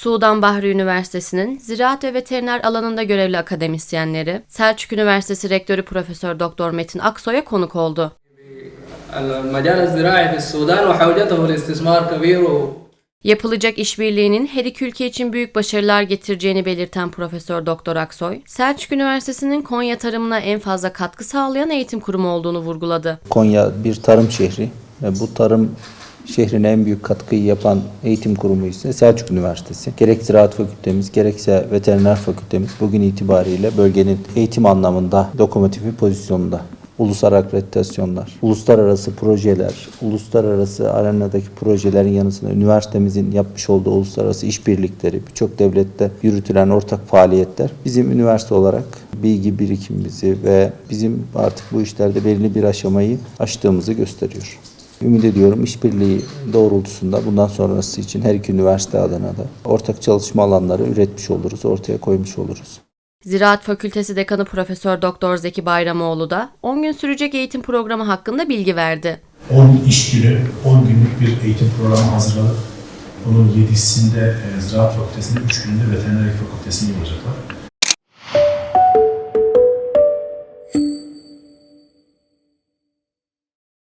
Sudan Bahri Üniversitesi'nin ziraat ve veteriner alanında görevli akademisyenleri Selçuk Üniversitesi Rektörü Profesör Doktor Metin Aksoy'a konuk oldu. Yapılacak işbirliğinin her iki ülke için büyük başarılar getireceğini belirten Profesör Doktor Aksoy, Selçuk Üniversitesi'nin Konya tarımına en fazla katkı sağlayan eğitim kurumu olduğunu vurguladı. Konya bir tarım şehri. ve Bu tarım şehrine en büyük katkıyı yapan eğitim kurumu ise Selçuk Üniversitesi. Gerek ziraat fakültemiz gerekse veteriner fakültemiz bugün itibariyle bölgenin eğitim anlamında lokomotifi pozisyonunda. Ulusal akreditasyonlar, uluslararası projeler, uluslararası arenadaki projelerin yanı sıra üniversitemizin yapmış olduğu uluslararası işbirlikleri, birçok devlette yürütülen ortak faaliyetler bizim üniversite olarak bilgi birikimimizi ve bizim artık bu işlerde belirli bir aşamayı aştığımızı gösteriyor. Ümit ediyorum işbirliği doğrultusunda bundan sonrası için her iki üniversite adına da ortak çalışma alanları üretmiş oluruz, ortaya koymuş oluruz. Ziraat Fakültesi Dekanı Profesör Doktor Zeki Bayramoğlu da 10 gün sürecek eğitim programı hakkında bilgi verdi. 10 iş günü, 10 günlük bir eğitim programı hazırladık. Bunun 7'sinde e, Ziraat Fakültesi'nde, 3 günde Veterinerlik Fakültesi'nde olacaklar.